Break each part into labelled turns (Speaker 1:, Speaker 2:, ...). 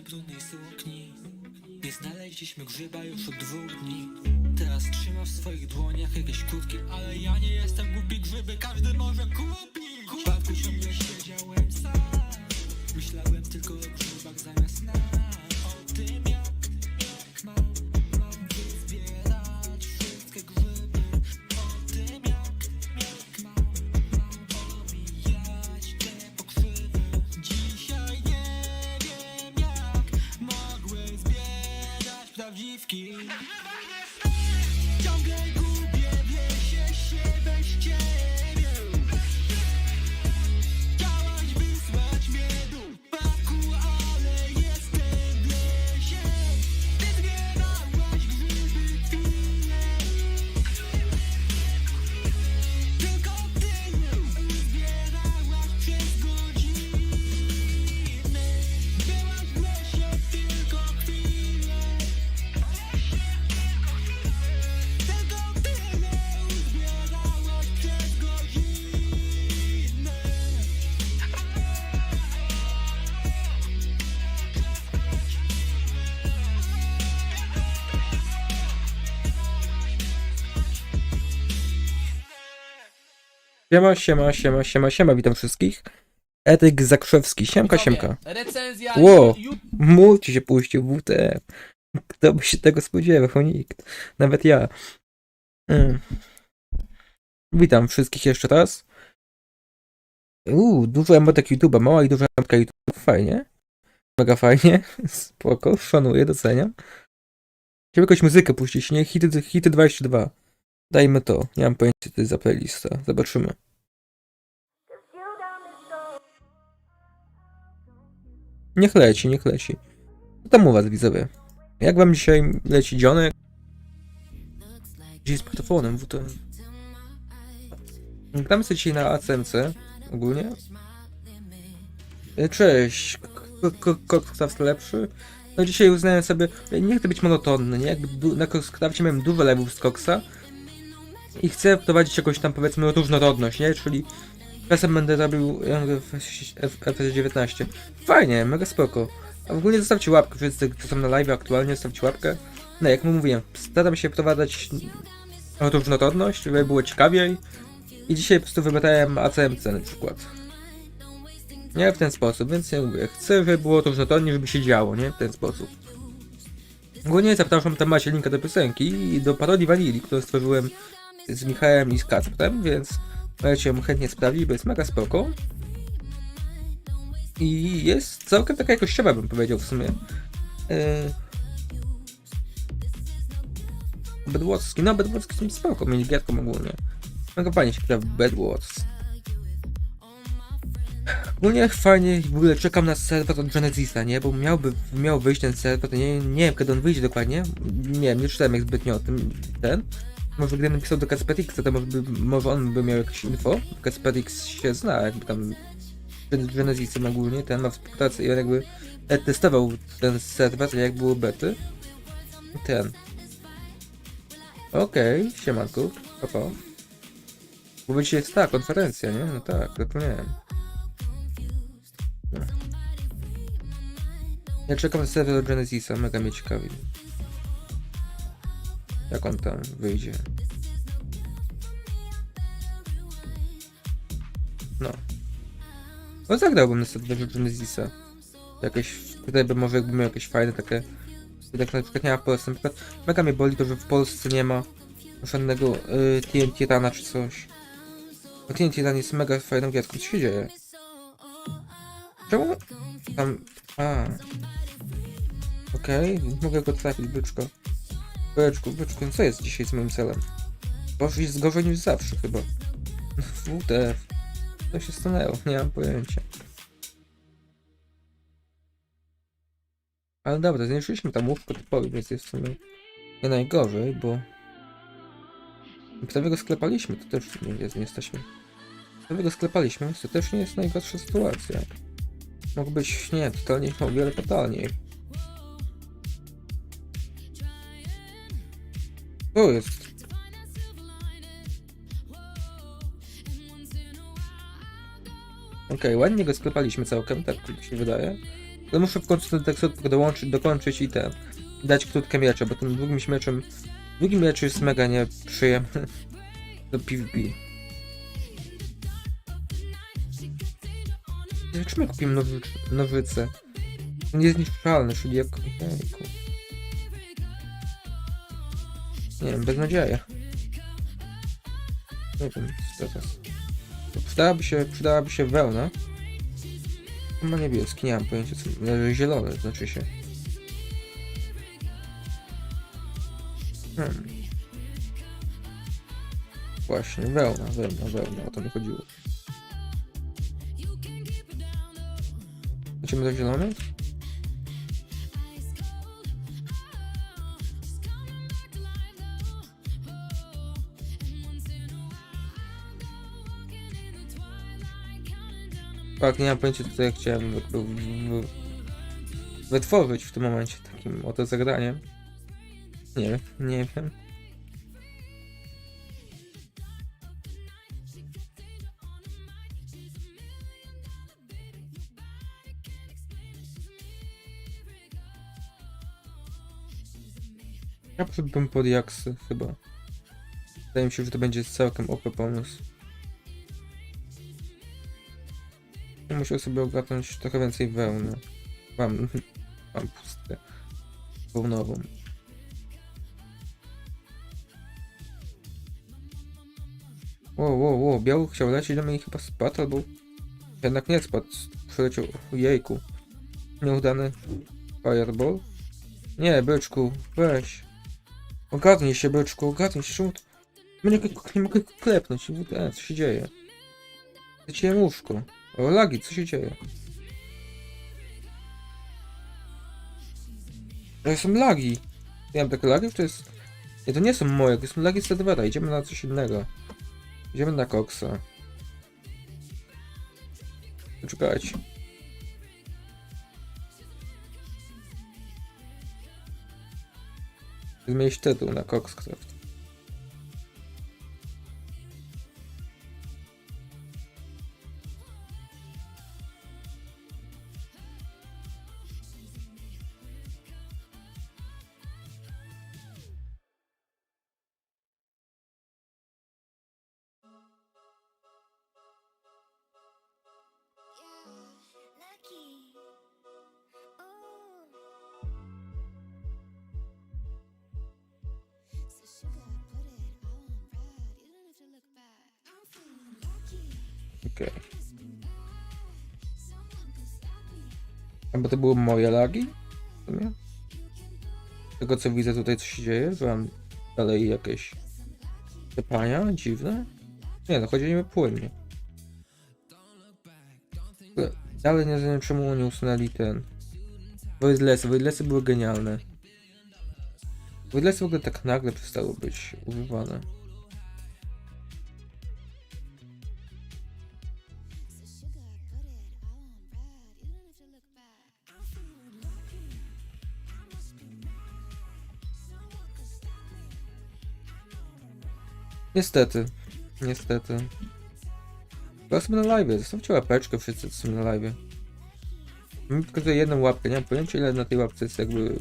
Speaker 1: lesie brudnej sukni. Nie znaleźliśmy grzyba już od dwóch dni. Teraz trzyma w swoich dłoniach jakieś kurtki Ale ja nie jestem głupi, grzyby każdy może kupić. Parku ciągle siedziałem sam. Myślałem tylko o grzybach Davi, fiquei.
Speaker 2: Siema, siema, siema, siema, siema, witam wszystkich. Etyk Zakrzewski, siemka, siemka.
Speaker 3: Recenzja
Speaker 2: Ło.
Speaker 3: ju-
Speaker 2: Multi się puścił, WTF. Kto by się tego spodziewał? Nikt. Nawet ja. Mm. Witam wszystkich jeszcze raz. Uuu, dużo emotek YouTube'a, mała i duża emotka YouTube, fajnie. Mega fajnie, spoko, szanuję, doceniam. Chciałbym jakąś muzykę puścić, nie? Hity, hity 22. Dajmy to, nie mam pojęcia co to jest za playlista, zobaczymy. Niech leci, niech leci. Co tam u was widzowie? Jak wam dzisiaj leci dzionek? Dzisiaj z portofonem, bo to... Gramy sobie dzisiaj na ACMC, ogólnie. E, Cześć, Kotkstaw lepszy. No dzisiaj uznałem sobie, nie chcę być monotonny, nie? Du- na Kotkstawcie miałem dużo levów z Koksa. I chcę wprowadzić jakąś tam powiedzmy różnorodność, nie? Czyli czasem będę robił jakby F- FS19. Fajnie, mega spoko. A w ogóle zostawcie łapkę, wszyscy, co są na live aktualnie, zostawcie łapkę. No, jak mówiłem, staram się wprowadzać różnorodność, żeby było ciekawiej. I dzisiaj po prostu wybrałem ACMC na przykład. Nie w ten sposób, więc ja mówię, chcę, żeby było różnorodnie, żeby się działo, nie? W ten sposób. Ogólnie zapraszam, tam macie linka do piosenki i do parodii Vanilli, którą stworzyłem z Michałem i z Kacprem, więc możecie ją chętnie sprawdzić, bo jest mega spoko. I jest całkiem taka jakościowa, bym powiedział w sumie. Yy... Bedwotski, no Bedwotski są spoko, mieli giatką ogólnie. Mega fajnie się gra w Bedwars. Ogólnie fajnie, w ogóle czekam na serwer od Genesisa, nie? Bo miałby, miał wyjść ten serwer, nie, nie wiem kiedy on wyjdzie dokładnie. Nie wiem, nie czytałem jak zbytnio o tym, ten. Może gdybym napisał do Kasperiksa, to może, by, może on by miał jakieś info. Kasperix się zna, jakby tam z Genesisem ogólnie, ten ma współpracę i on jakby e, testował ten serwer, jak było bety. Ten. Okej, okay, siemanku, papa. Bo będzie jest ta konferencja, nie? No tak, zapomniałem. Ja czekam na serwer Genesisa, mega mnie ciekawi. Jak on tam wyjdzie. No. No zagrałbym na serwerze Genesisa. Jakieś, tutaj by może jakby miał jakieś fajne takie... Tak na przykład nie ma w Polsce. Na przykład mega mnie boli to, że w Polsce nie ma żadnego y, TNT Rana czy coś. Bo TNT Run jest mega fajną gwiazdką. Co się dzieje? Czemu? Tam... A. Okej, mogę go trafić, byczko. Byczku, byczku, co jest dzisiaj z moim celem? Boże, jest gorzej niż zawsze chyba. WTF. Co się stanęło? Nie mam pojęcia. Ale dobra, zniszczyliśmy tam łówko typowi, więc jest w sumie nie najgorzej, bo... Prawie go sklepaliśmy, to też nie, jest, nie jesteśmy. Prawie go sklepaliśmy, to też nie jest najgorsza sytuacja. Mógł być, nie, totalnie, o wiele totalniej. To jest. Okej, ładnie go sklepaliśmy całkiem, tak mi się wydaje. Ale muszę w końcu ten tekst dołączyć, dokończyć i ten. Dać krótkie miecze, bo tym drugim mieczem. Drugi miecz jest mega nieprzyjemny do PvP. Ja kupiłem nowy, nowyce? Niezniszczalny, czyli jak... Nie wiem, beznadzieja. Nie wiem, co teraz. Przydałaby się, przydałaby się wełna. Chyba niebieski, nie mam pojęcia co... e, Zielony, znaczy się. Hmm. Właśnie, wełna, wełna, wełna, o to mi chodziło. Lecimy do zielonych? Tak, nie mam pojęcia co ja chciałem wytworzyć w tym momencie takim oto zagraniem. Nie nie wiem. Ja poszedłbym pod jaksy chyba. Wydaje mi się, że to będzie całkiem OP pomysł. Musiał sobie ogarnąć trochę więcej wełny. Mam, mam pustkę wełnową. Wow, wow, wow, biały chciał lecieć do mnie i chyba spadł, albo jednak nie spadł, przeleciał, jejku. Nieudany fireball. Nie, byczku, weź. Ogarnij się, byczku, ogarnij się, czemu... Nie, mogę- nie mogę klepnąć, co się dzieje? Zleciłem łóżko. O, lagi, co się dzieje? To są lagi. Ja mam takie lagi, to jest... Nie, to nie są moje, to są lagi z serwera. Idziemy na coś innego. Idziemy na koksa. Czekajcie. Zmienić tytuł na Coxcraft. Okej.
Speaker 3: Someone could stop me.
Speaker 2: A bo to były moje lagi? Sumie? Z Tego co widzę tutaj co się dzieje, mam dalej jakieś pytania dziwne? Nie no, chodzi mi płynnie. Ale Dalej nie wiem czemu oni usunęli ten... Voidlessy, Voidlessy były genialne. Voidlessy w ogóle tak nagle przestały być używane. Niestety. Niestety. Chyba sobie na live. Zostawcie łapeczkę wszyscy, co są na live. Mi pokazuję jedną łapkę. Nie mam pojęcia ile na tej łapce jest jakby...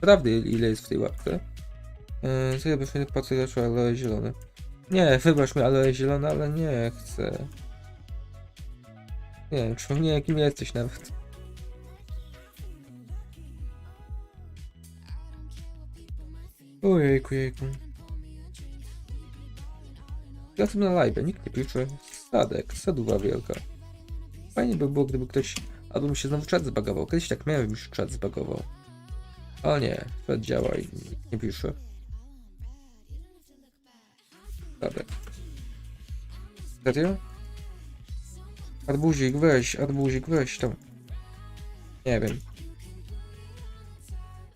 Speaker 2: Prawdy ile jest w tej łapce. Yy, co ja byśmy po co zaczął aloe zielone. Nie, wybacz mi aloe zielone, ale nie chcę. Nie wiem, nie jakim jesteś nawet. Ojejku, jejku. Ja sobie na live, nikt nie pisze. Sadek, saduwa wielka. Fajnie by było, gdyby ktoś... Albo mi się znowu czat zbagował. Kiedyś tak miałem, już czat zbagował. Ale nie, czat działa i nikt nie pisze. Sadek. Serio? Arbuzik, weź, arbuzik, weź tam. Nie wiem.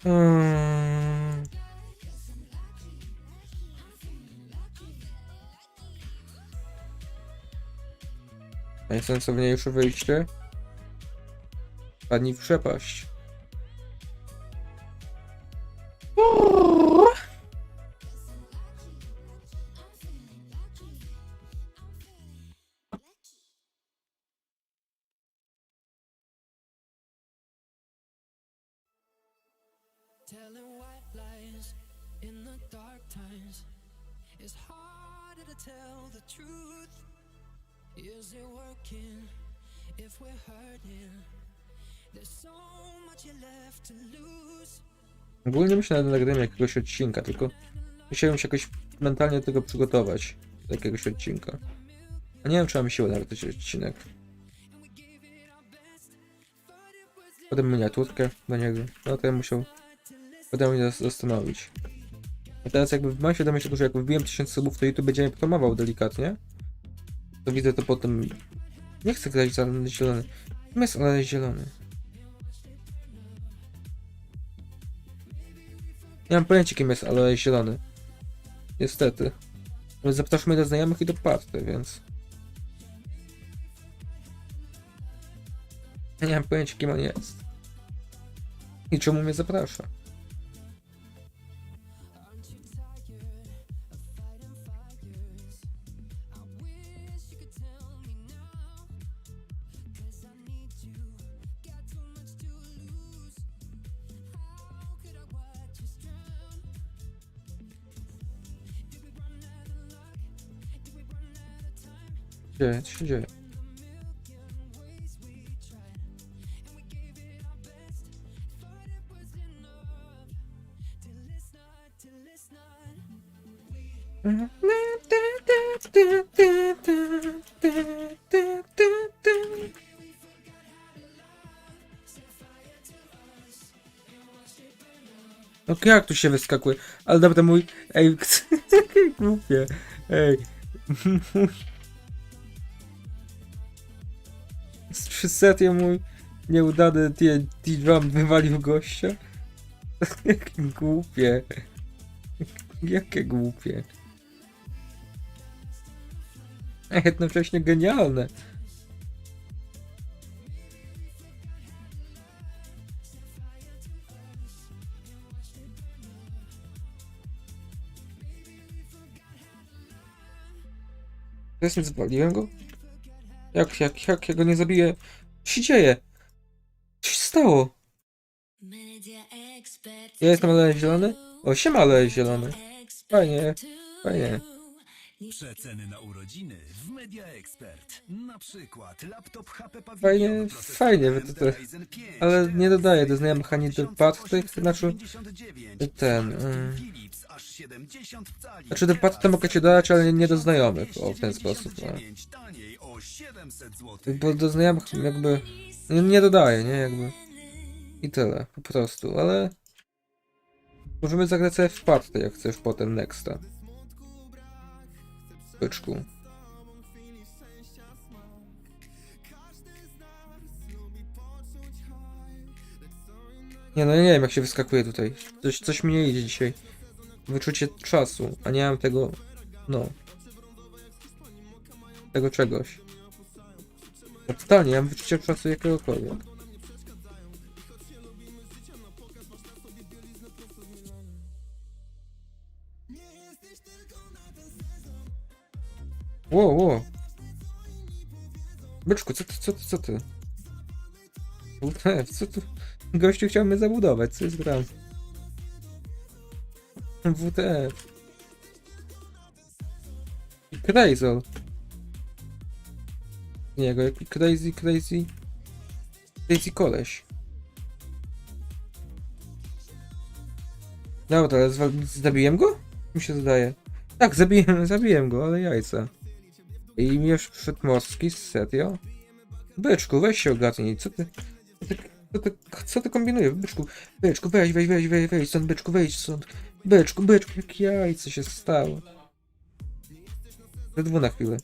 Speaker 2: Hmm. Najsensowniejsze wyjście? Padnij w przepaść. Ogólnie myślę nad nagraniem jakiegoś odcinka, tylko musiałem się jakoś mentalnie do tego przygotować. Do jakiegoś odcinka. A nie wiem, czy mam siłę nagrać odcinek. Potem miniaturkę do niego. No to ja musiał... Potem mnie zas- zastanowić. A teraz jakby mam świadomość tego, że jak wbiłem 1000 subów, to YouTube będzie mnie promował delikatnie. To widzę to potem... Nie chcę grać za zielony. Ale zielony? Nie mam pojęcia kim jest ale zielony. Niestety. Ale zapraszamy do znajomych i do party, więc... Nie mam pojęcia kim on jest. I czemu mnie zaprasza. Dzieje, co się dzieje? No jak tu się wyskakuje? Ale dobra, mój... Ej, głupie. Ej. Z 300 mój nieudany D-Drum wywalił gościa. Jakie głupie. Jakie głupie. A jednocześnie genialne. Teraz nie zwaliłem go? Jak, jak, jak ja go nie zabiję? Co się dzieje? Co się stało? Ja jestem ale zielony? O, siema ale zielony. Fajnie, fajnie.
Speaker 4: Przeceny na urodziny w Media Expert. Na przykład laptop HP.
Speaker 2: Fajnie, fajnie, to- to-
Speaker 4: Ryzen 5,
Speaker 2: ale nie dodaję do znajomych ani do
Speaker 4: 1080
Speaker 2: pad tych, znaczy
Speaker 4: 899,
Speaker 2: ten,
Speaker 4: smart. Philips aż 70 cali.
Speaker 2: Znaczy do pad to mogę cię dodać, ale nie do znajomych, o w ten sposób. No. Bo do znajomych jakby nie, nie dodaję, nie jakby. I tyle, po prostu, ale możemy zagrać sobie w partę, jak chcesz potem nexta. Byczku. Nie no, ja nie wiem jak się wyskakuje tutaj. Coś, coś mi nie idzie dzisiaj. Wyczucie czasu, a nie mam tego, no. Tego czegoś. Totalnie, ja mam wyczucie czasu jakiegokolwiek. Ło, ło. Byczku, co ty, co ty, co ty? WTF, co tu? Gościu chciał mnie zabudować, co jest gram? WTF. I Crazol. Nie, go jaki crazy, crazy... Crazy koleś. Dobra, ale zabiłem go? Mi się zdaje. Tak, zabiłem, zabiłem go, ale jajca. I mierz przedmorski, serio? Byczku, weź się ogarnij, co ty... Co ty, co ty, co ty kombinujesz, byczku? Byczku, weź, weź, weź, weź, weź stąd, byczku, wejdź stąd. Byczku, byczku, jak jajce się stało. Ze dwu na chwilę.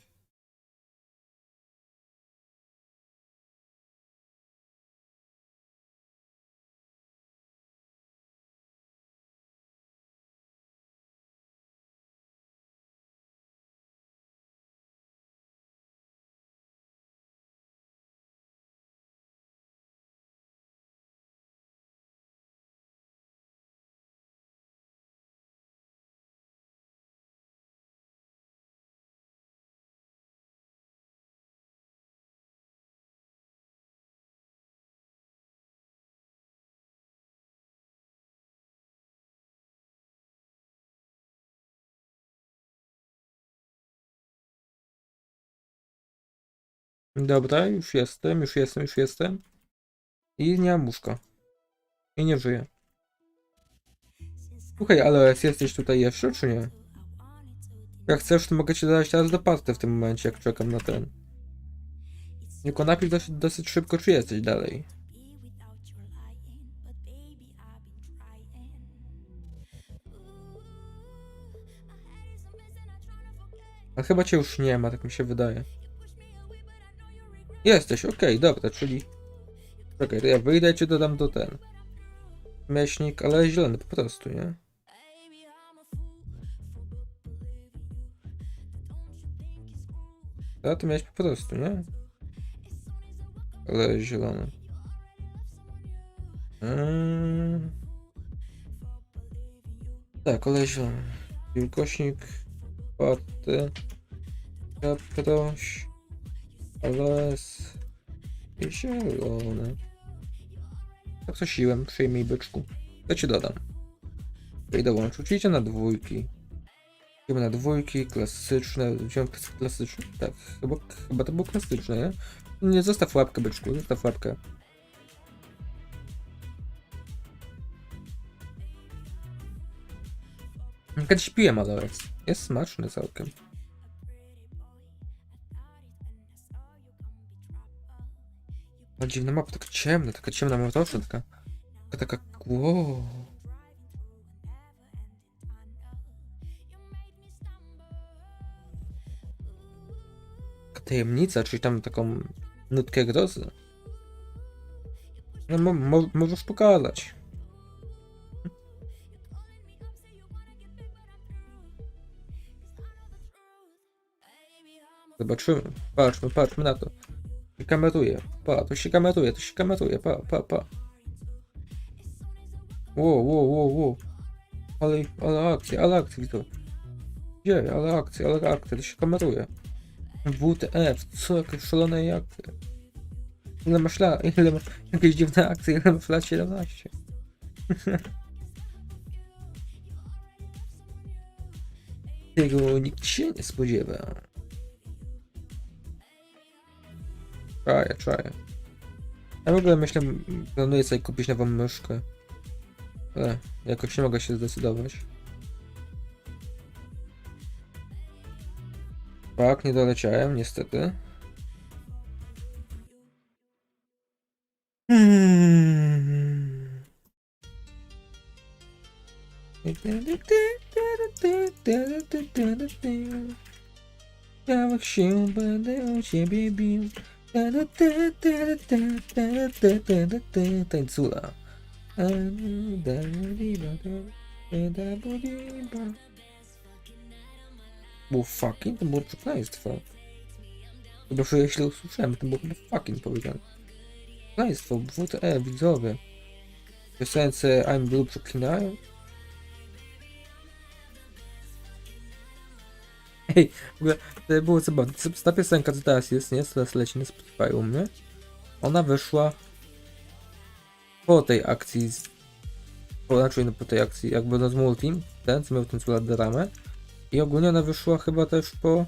Speaker 2: Dobra, już jestem, już jestem, już jestem. I nie mam łóżka. I nie żyję. Słuchaj, Aloes, jesteś tutaj jeszcze, czy nie? Jak chcesz, to mogę cię dać teraz do party w tym momencie, jak czekam na ten. Tylko napisz dosyć, dosyć szybko, czy jesteś dalej. A chyba cię już nie ma, tak mi się wydaje. Jesteś, okej, dobra, czyli... Czekaj, to ja wyjdę i cię dodam do ten. Myślnik, ale zielony po prostu, nie? A ty miałeś po prostu, nie? Ale zielony. Mm. Tak, ale zielony. Wilkośnik, party, kaproś, ales i zielony. Tak co siłem, przyjmij byczku. To ci dodam. I dołączyć. Idzie na dwójki. Idziemy na dwójki, klasyczne. Wziąłem klas- klasyczne. Tak, chyba, chyba to było klasyczne, nie? Nie, zostaw łapkę, byczku, zostaw łapkę. Kiedyś piłem Aloes. Jest smaczny całkiem. Ale dziwna mapa, taka ciemna, taka ciemna mapa, taka, taka, taka, wow. Tajemnica, czyli tam taką nutkę grozy. No, mo, mo, możesz pokazać. Zobaczymy. Patrzmy, patrzmy na to. Się kameruje. Pa, to się kameruje, to się kameruje. Pa, pa, pa. Wow, wow, wow, wow. Ale, ale akcja, ale akcja to. Gdzie? Ale akcja, ale akcja, to się kameruje. WTF, co, jakieś szalone akcje. Ile masz lat? Ile masz jakieś dziwne akcje? Ile masz lat? 17. Tego nikt się nie spodziewał. Czaję, czaję. Ja w ogóle myślę, planuję sobie kupić nową myszkę. Ale jakoś nie mogę się zdecydować. Tak, nie doleciałem, niestety. Hmm. Jak się będę o ciebie bił. Tańcula. Było fucking? To było przekleństwo. Że źle usłyszałem, to było fucking powiedziane. Przekleństwo, WTE, widzowie. W piosence I'm Blue przeklinają. Ej, w ogóle to było zabawne. Ta piosenka, co teraz jest, nie? Co teraz leci na Spotify u mnie. Ona wyszła po tej akcji. Po, znaczy no, po tej akcji, jakby no z Multim, ten, co miał ten culat dramę. I ogólnie ona wyszła chyba też po...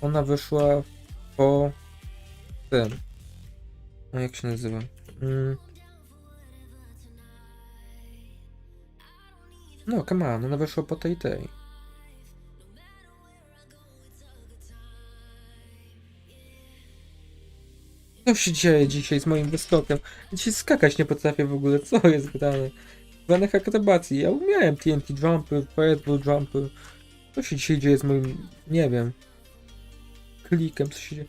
Speaker 2: Ona wyszła po tym. No jak się nazywa? Mm. No, come on, ona wyszła po tej tej. Co się dzieje dzisiaj z moim wyskokiem? Dzisiaj skakać nie potrafię w ogóle, co jest grane? Żadnych akrobacji, ja umiałem TNT jumpy, fireball jumpy. Co się dzisiaj dzieje z moim, nie wiem, klikiem, co się dzieje?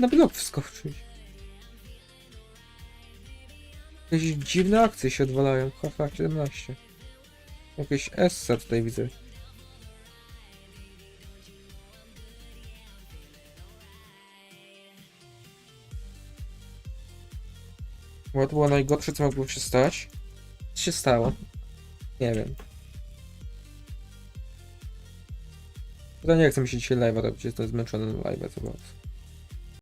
Speaker 2: Na blok wskoczyć. Jakieś dziwne akcje się odwalają, haha, 17. Jakieś essa tutaj widzę. What było najgorsze, co mogło się stać? Co się stało? Nie wiem. Chyba nie chcę mi się dzisiaj live'a robić, jestem zmęczony live'a, co było.